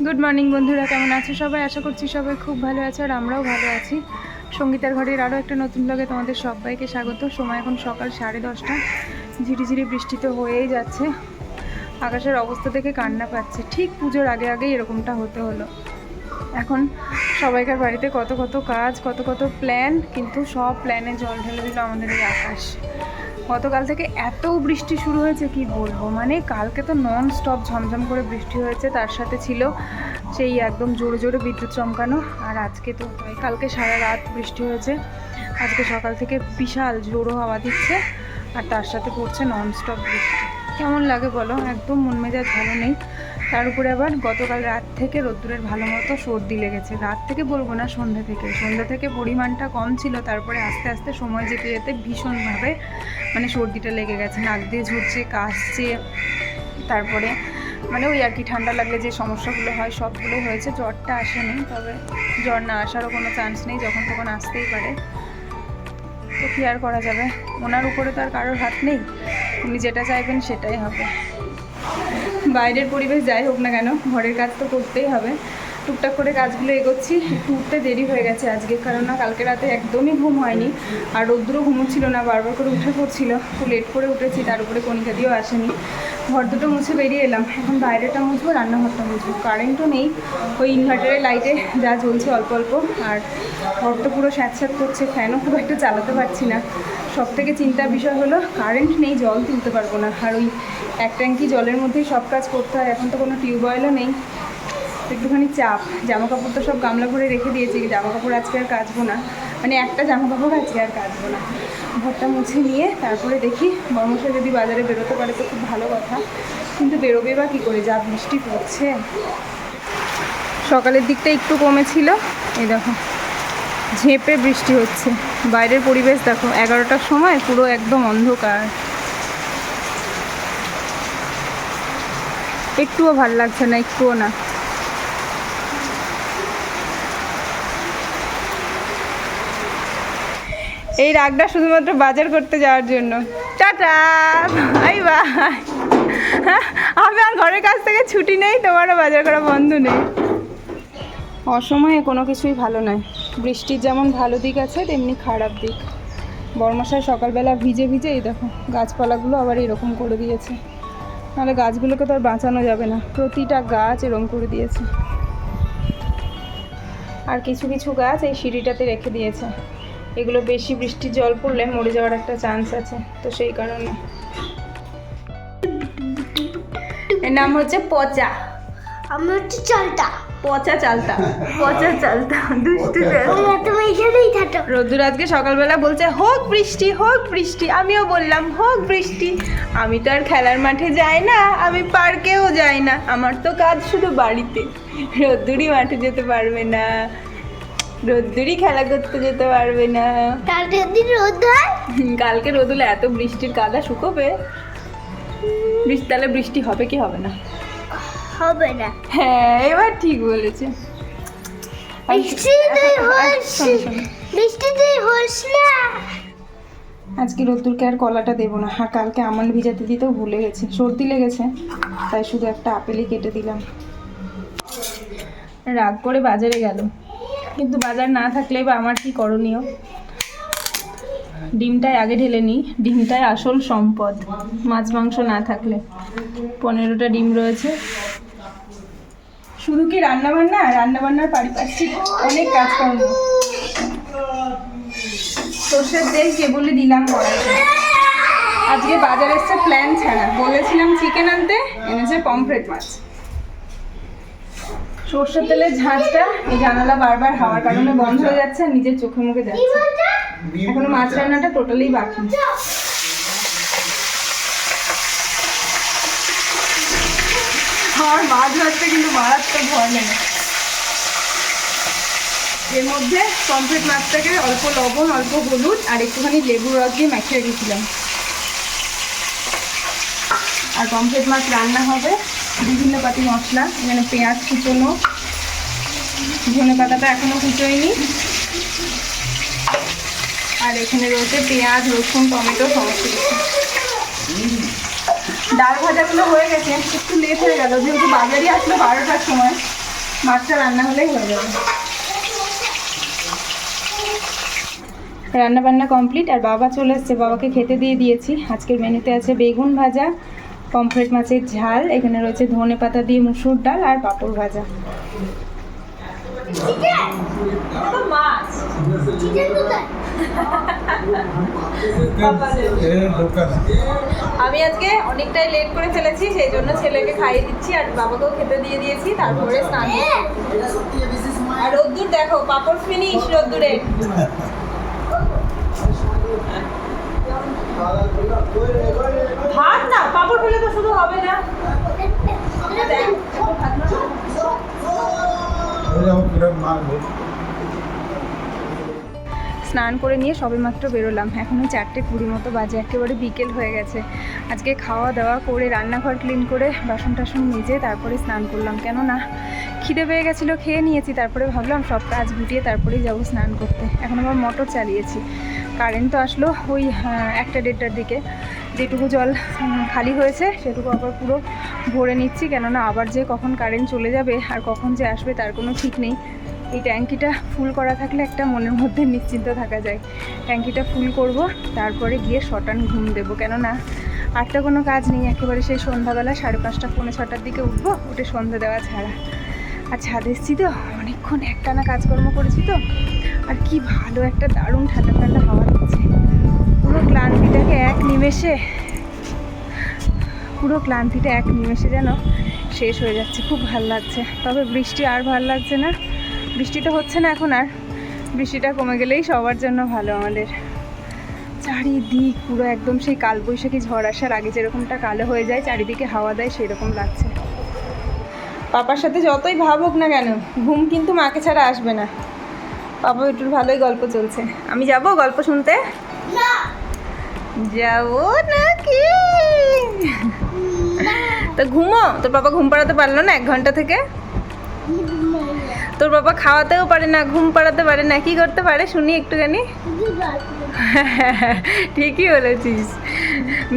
Good morning বন্ধুরা, কেমন আছো সবাই? আশা করছি সবাই খুব ভালো আছে আর আমরাও ভালো আছি। সঙ্গীতার ঘরের আরও একটা নতুন ব্লগে তোমাদের সবাইকে স্বাগত। সময় এখন সকাল সাড়ে দশটা। ঝিরিঝিরি বৃষ্টি তো হয়েই যাচ্ছে। আকাশের অবস্থা দেখে কান্না পাচ্ছে। ঠিক পুজোর আগে আগেই এরকমটা হতে হলো। এখন সবাইকার বাড়িতে কত কত কাজ, কত কত প্ল্যান কিন্তু সব প্ল্যানে জল ঢেলে দিল আমাদের এই আকাশ। গতকাল থেকে এত বৃষ্টি শুরু হয়েছে, কি বলব? মানে কালকে তো নন স্টপ ঝমঝম করে বৃষ্টি হয়েছে, তার সাথে ছিল সেই একদম জোরে জোরে বিদ্যুৎ চমকানো, আর আজকে তো কালকে সারা রাত বৃষ্টি হয়েছে। আজকে সকাল থেকে বিশাল জোরো হাওয়া দিচ্ছে, আর তার সাথে পড়ছে নন স্টপ বৃষ্টি। কেমন লাগে বলো? একদম মন মেজাজ ভালো নেই। তার উপরে আবার গতকাল রাত থেকে রোদ্দুরের ভালো মতো সর্দি লেগেছে। রাত থেকে বলব না, সন্ধ্যা থেকে। সন্ধ্যা থেকে পরিমাণটা কম ছিল, তারপরে আস্তে আস্তে সময় যেতে যেতে ভীষণভাবে মানে সর্দিটা লেগে গেছে। নাক দিয়ে ঝরছে, কাশছে। তারপরে মানে ওই আর কি, ঠান্ডা লাগলে যে সমস্যাগুলো হয়, সবগুলো হয়েছে। জ্বরটা আসেনি, তবে জ্বর না আসারও কোনো চান্স নেই, যখন তখন আসতেই পারে। তো কী আর করা যাবে? ওনার উপরে তো আর কারোর হাত নেই। উনি যেটা চাইবেন সেটাই হবে। বাইরের পরিবেশ যাই হোক না কেন, ঘরের কাজ তো করতেই হবে। টুকটাক করে কাজগুলো এগোচ্ছি। একটু উঠতে দেরি হয়ে গেছে আজকে, কারণ না কালকে রাতে একদমই ঘুম হয়নি। আর রোদ্দুরও ঘুমোচ্ছিল না, বারবার করে উঠে পড়ছিল। তো লেট করে উঠেছি, তার উপরে কণিকা দিয়েও আসেনি। ঘর দুটো মুছে বেরিয়ে এলাম। এখন বাইরেটা মুছবো, রান্নাঘরটা মুছবো। কারেন্টও নেই, ওই ইনভার্টারের লাইটে যা জ্বলছে অল্প অল্প। আর ঘর তো পুরো স্যাঁতস্যাঁত করছে ফ্যানও খুব একটা চালাতে পারছি না। সব থেকে চিন্তার বিষয় হলো কারেন্ট নেই, জল তুলতে পারব না। আর ওই এক ট্যাঙ্কি জলের মধ্যেই সব কাজ করতে হয়। এখন তো কোনো টিউবওয়েলও নেই। একটুখানি চাপ। জামা কাপড় তো সব গামলা ভরে রেখে দিয়েছি জামা কাপড় আজকে আর কাচবো না। মানে একটা জামা কাপড় আজকে আর কাচবো না। ঘরটা মুছে নিয়ে তারপরে দেখি বর্মশা যদি বাজারে বেরোতে পারে তো খুব ভালো কথা। কিন্তু বেরোবে বা কী করে? যা বৃষ্টি পড়ছে। সকালের দিকটা একটু কমেছিল। এই দেখো, ঝেঁপে বৃষ্টি হচ্ছে। বাইরের পরিবেশ দেখো, এগারোটার সময় পুরো একদম অন্ধকার। একটুও ভালো লাগছে না, একটুও না। এই রাগটা শুধুমাত্র বাজার করতে যাওয়ার জন্য। Tata, bye bye. আমি আর ঘরের কাছ থেকে ছুটি নেই, তোমারও বাজার করা বন্ধ নেই। অসময়ে কোনো কিছুই ভালো নয়। বৃষ্টির যেমন ভালো দিক আছে, তেমনি খারাপ দিক। বর্মশাই সকালবেলা ভিজে ভিজে, এই দেখো, গাছপালাগুলো আবার এরকম করে দিয়েছে। নাহলে গাছগুলোকে তো আর বাঁচানো যাবে না। প্রতিটা গাছ এরকম করে দিয়েছে। আর কিছু কিছু গাছ এই সিঁড়িটাতে রেখে দিয়েছে। এগুলো বেশি বৃষ্টির জল পড়লে মরে যাওয়ার একটা চান্স আছে তো সেই কারণে। এর নাম হচ্ছে পচা। আমি হচ্ছে চালটা পচা চালতা। পচা চালতা দুষ্টু চালতা। তোমরা তুমি এখানেই থাকো। রোদ্দুর আজকে সকালবেলা বলছে হোক বৃষ্টি হোক বৃষ্টি। আমিও বললাম হোক বৃষ্টি। আমি তো আর খেলার মাঠে যাই না আমি পার্কেও যাই না। আমার তো কাজ শুধু বাড়িতে। রোদ্দুরই মাঠে যেতে পারবে না। রোদ্দুরই খেলা করতে যেতে পারবে না। কালকে দিন রোদ হয়? কালকে রোদ হলে এত বৃষ্টির কাদা শুকোবে। বৃষ্টি তাহলে বৃষ্টি হবে কি হবে না? হবে না। হ্যাঁ এবার ঠিক বলেছে। না। আজকে রোদ্দুরকে আর কলাটা দেবো না। আর কালকে আমন্ড ভিজাতে দিতেও ভুলে গেছি। সর্দি লেগেছে তাই শুধু একটা আপেলই কেটে দিলাম। রাগ করে বাজারে গেল। কিন্তু বাজার না থাকলে বা আমার কি করণীয়? ডিমটাই আগে ঢেলে নিই। ডিমটাই আসল সম্পদ। মাছ, মাংস না থাকলে। পনেরোটা ডিম রয়েছে। শুধু কি রান্না বান্না রান্না বান্নার পারিপার্শ্বিক অনেক কাজকর্ম। সর্ষের তেল কেবলই দিলাম আজকে বাজারে এসছে প্ল্যান ছাড়া। বলেছিলাম চিকেন আনতে, এনেছে পমফ্রেট মাছ। সর্ষের তেলের ঝাঁঝটা এই জানালা বারবার হাওয়ার কারণে বন্ধ হয়ে যাচ্ছে আর নিজের চোখে মুখে যাচ্ছে। এখনও মাছ রান্নাটা টোটালি বাকি। আমার মাছ ভাজতে কিন্তু মারাত্মক ভয় লাগে। এর মধ্যে পমফ্রেট মাছটাকে অল্প লবণ অল্প হলুদ আর একটুখানি লেবুর রস দিয়ে মাখিয়ে রেখেছিলাম। আর পমফ্রেট মাছ রান্না হবে। বিভিন্ন পাতি মশলা, এখানে পেঁয়াজ কুচোনো, ধনে পাতাটা এখনও কুচোয়নি। আর এখানে রয়েছে পেঁয়াজ, রসুন, টমেটো, সমস্ত কিছু। ডাল ভাজাগুলো হয়ে গেছে, একটু লেট হয়ে গেল, যেহেতু বাজারই আসলো বারোটার সময় মাছটা রান্না হলেই হয়ে যাবে। রান্না বান্না কমপ্লিট আর বাবা চলে এসছে, বাবাকে খেতে দিয়ে দিয়েছি। আজকের মেনুতে আছে বেগুন ভাজা পমফ্রেট মাছের ঝাল, এখানে রয়েছে ধনে পাতা দিয়ে মুসুর ডাল আর পাঁপড় ভাজা। আমি আজকে অনেকটাই লেট করে ফেলেছি, সেই জন্য ছেলেকে খাইয়ে দিচ্ছি আর বাবাকেও খেতে দিয়ে দিয়েছি, তারপরে স্নান আর রোদ্দুর দেখো, পাপড় ফিনিশ রোদ্দুরের ভাত না, পাপড় তো শুধু হবে না। না। স্নান করে নিয়ে সবেমাত্র বেরোলাম। এখন ওই চারটে কুড়ি মতো বাজে, একেবারে বিকেল হয়ে গেছে। আজকে খাওয়া দাওয়া করে, রান্নাঘর ক্লিন করে, বাসন টাসন মেজে তারপরে স্নান করলাম। কেননা খিদে পেয়ে গেছিল, খেয়ে নিয়েছি। তারপরে ভাবলাম সব কাজ গুটিয়ে তারপরেই যাব স্নান করতে। এখন আবার মোটর চালিয়েছি। কারেন্ট তো আসলো ওই একটা দেড়টার দিকে। যেটুকু জল খালি হয়েছে, সেটুকু আবার পুরো ভরে নিচ্ছি। কেননা আবার যে কখন কারেন্ট চলে যাবে আর কখন যে আসবে তার কোনো ঠিক নেই। এই ট্যাঙ্কিটা ফুল করা থাকলে একটা মনের মধ্যে নিশ্চিন্ত থাকা যায়। ট্যাঙ্কিটা ফুল করব, তারপরে গিয়ে শটান ঘুম দেবো। কেননা আটটা কোনো কাজ নেই। একেবারে সেই সন্ধ্যাবেলা সাড়ে পাঁচটা, পৌনে ছটার দিকে উঠবো, উঠে সন্ধ্যা দেওয়া ছাড়া। আর ছাদে এসেছি তো, অনেকক্ষণ একটানা কাজকর্ম করেছি তো। আর কি ভালো, একটা দারুণ ঠান্ডা ঠান্ডা হাওয়া দিচ্ছে। পুরো ক্লান্তিটাকে এক নিমেষে, পুরো ক্লান্তিটা এক নিমেষে যেন শেষ হয়ে যাচ্ছে। খুব ভালো লাগছে। তবে বৃষ্টি আর ভালো লাগছে না। বৃষ্টি তো হচ্ছে না এখন আর। বৃষ্টিটা কমে গেলেই সবার জন্য ভালো আমাদের। চারিদিক পুরো একদম সেই কালবৈশাখী ঝড় আসার আগে যেরকমটা কালো হয়ে যায়, চারিদিকে হাওয়া দেয় সেই রকম লাগছে। পাপার সাথে যতই ভাবুক না কেন, ঘুম কিন্তু মাকে ছাড়া আসবে না। পাপা একটু ভালোই গল্প চলছে। আমি যাব গল্প শুনতে? যাব নাকি? তো ঘুমো? তোর বাবা ঘুম পাড়াতে পারল না এক ঘণ্টা থেকে? তোর বাবা খাওয়াতেও পারে না ঘুম পাড়াতে পারে না কি করতে পারে? শুনি একটুখানি। ঠিকই বলেছিস।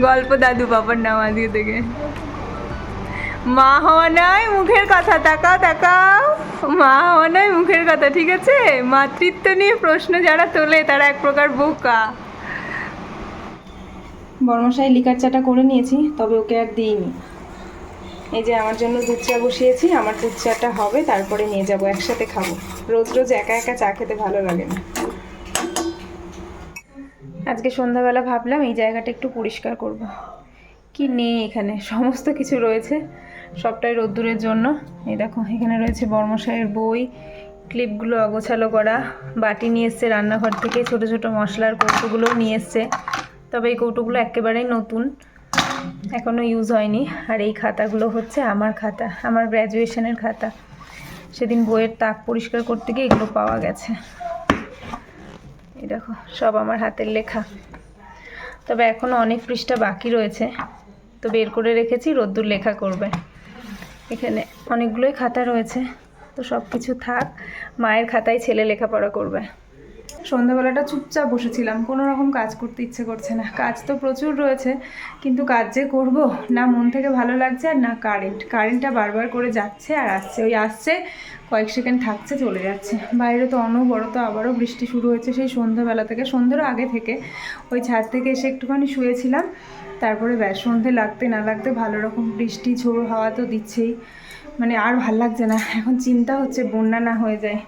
গল্প দাদু বাবার নাম আজকে থেকে। মা হওয়া মুখের কথা, তাকাও তাকাও। মা হওয়া মুখের কথা, ঠিক আছে? মাতৃত্ব নিয়ে প্রশ্ন যারা তোলে, তারা এক প্রকার বোকা। বর্মশাই লিকার চাটা করে নিয়েছি, তবে ওকে আর দিইনি। এই যে আমার জন্য দুধ চা বসিয়েছি, আমার দুধ চাটা হবে, তারপরে নিয়ে যাব, একসাথে খাব। রোজ রোজ একা একা চা খেতে ভালো লাগে না। আজকে সন্ধ্যাবেলা ভাবলাম এই জায়গাটা একটু পরিষ্কার করব। কি নেই এখানে? সমস্ত কিছু রয়েছে। সবটাই রোদ্দুরের জন্য। এই দেখো, এখানে রয়েছে বর্মশাইয়ের বই, ক্লিপগুলো অগোছালো করা। বাটি নিয়ে এসছে রান্নাঘর থেকে, ছোট ছোট মশলার কৌটোগুলোও নিয়ে এসছে। তবে এই কৌটোগুলো একেবারেই নতুন এখনও ইউজ হয়নি। আর এই খাতাগুলো হচ্ছে আমার খাতা, আমার গ্র্যাজুয়েশনের খাতা। সেদিন বইয়ের তাক পরিষ্কার করতে গিয়ে এগুলো পাওয়া গেছে। এই দেখো, সব আমার হাতের লেখা। তবে এখনও অনেক পৃষ্ঠা বাকি রয়েছে। তো বের করে রেখেছি, রোদ্দুর লেখা করবে। এখানে অনেকগুলোই খাতা রয়েছে। তো সব কিছু থাক মায়ের খাতায় ছেলে লেখাপড়া করবে। সন্ধ্যাবেলাটা চুপচাপ বসেছিলাম, কোনো রকম কাজ করতে ইচ্ছে করছে না। কাজ তো প্রচুর রয়েছে, কিন্তু কাজ যে করব, না মন থেকে ভালো লাগছে আর না কারেন্ট। কারেন্টটা বারবার করে যাচ্ছে আর আসছে। ওই আসছে, কয়েক সেকেন্ড থাকছে, চলে যাচ্ছে। বাইরে তো অনবরত আবারও বৃষ্টি শুরু হয়েছে সেই সন্ধ্যাবেলা থেকে, সন্ধ্যেরও আগে থেকে। ওই ছাদ থেকে এসে একটুখানি শুয়েছিলাম, তারপরে ব্যাস, সন্ধে লাগতে না লাগতে ভালো রকম বৃষ্টি, ঝোড়ো হাওয়া তো দিচ্ছেই। মানে আর ভালো লাগছে না, এখন চিন্তা হচ্ছে বন্যা না হয়ে যায়।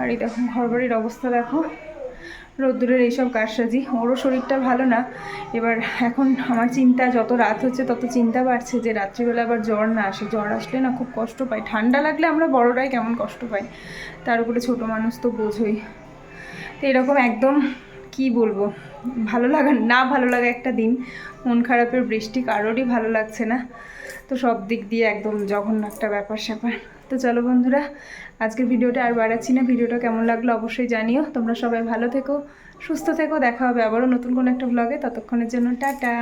আর এই দেখো ঘরবাড়ির অবস্থা দেখো। রোদ্দুরের এইসব কারসাজি। ওরও শরীরটা ভালো না। এবার এখন আমার চিন্তা, যত রাত হচ্ছে তত চিন্তা বাড়ছে যে রাত্রিবেলা আবার জ্বর না আসে। জ্বর আসলে না খুব কষ্ট পাই। ঠান্ডা লাগলে আমরা বড়রাই কেমন কষ্ট পাই। তার উপরে ছোটো মানুষ তো বোঝই। তো এরকম একদম কি বলব? ভালো লাগা, না ভালো লাগা একটা দিন। মন খারাপের বৃষ্টি, কারোরই ভালো লাগছে না। তো সব দিক দিয়ে একদম জঘন্য একটা ব্যাপার স্যাপার তো চলো বন্ধুরা, আজকের ভিডিওটা আর বাড়াচ্ছি না। ভিডিওটা কেমন লাগল অবশ্যই জানিও। তোমরা সবাই ভালো থেকো, সুস্থ থেকো। দেখা হবে আবারও নতুন কোনো একটা ব্লগে ততক্ষণের জন্য টাটা।